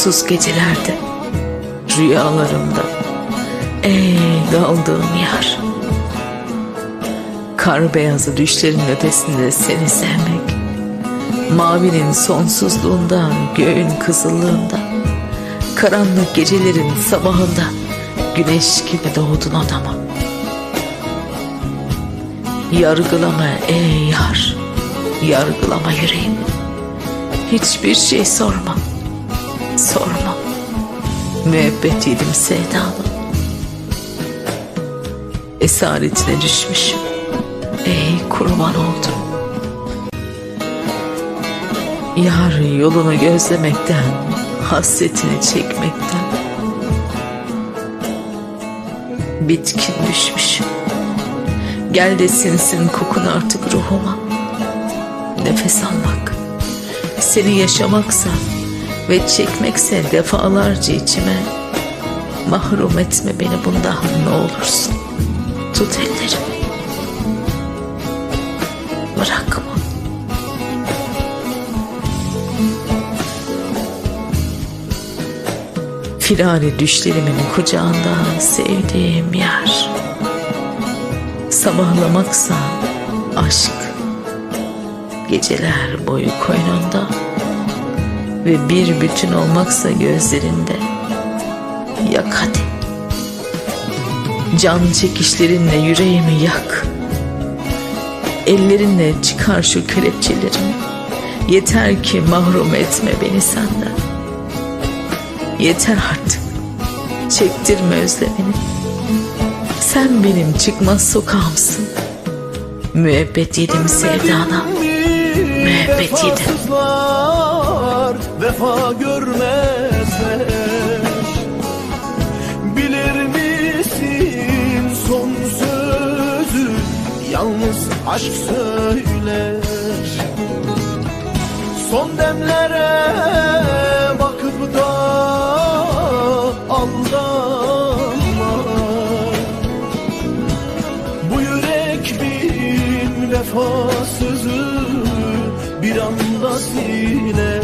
uykusuz gecelerde, rüyalarımda, ey kaldığım yer. Kar beyazı düşlerin ötesinde seni sevmek, mavinin sonsuzluğunda, göğün kızıllığında, karanlık gecelerin sabahında, güneş gibi doğdun odama. Yargılama ey yar, yargılama yüreğim. Hiçbir şey sorma, sorma. Müebbet yedim sevdalı. Esaretine düşmüşüm. Ey kurban oldum. Yar yolunu gözlemekten, hasretini çekmekten. Bitkin düşmüşüm. Gel de sinsin kokun artık ruhuma. Nefes almak, seni yaşamaksa ve çekmekse defalarca içime. Mahrum etme beni bundan ne olursun. Tut ellerimi. Bırakma. Firari düşlerimin kucağında sevdiğim yer. Sabahlamaksa aşk. Geceler boyu koynunda ve bir bütün olmaksa gözlerinde. Yak hadi. Can çekişlerinle yüreğimi yak. Ellerinle çıkar şu kelepçelerimi. Yeter ki mahrum etme beni senden. Yeter artık. Çektirme özlemini. Sen benim çıkmaz sokağımsın. Müebbet yedim sevdana. Müebbet yedim. Vefasızlar vefa görmezler. Bilir misin son sözü? Yalnız aşk söyler. Son demlere bakıp da aldanma Bu yürek bin vefasızı bir anda siler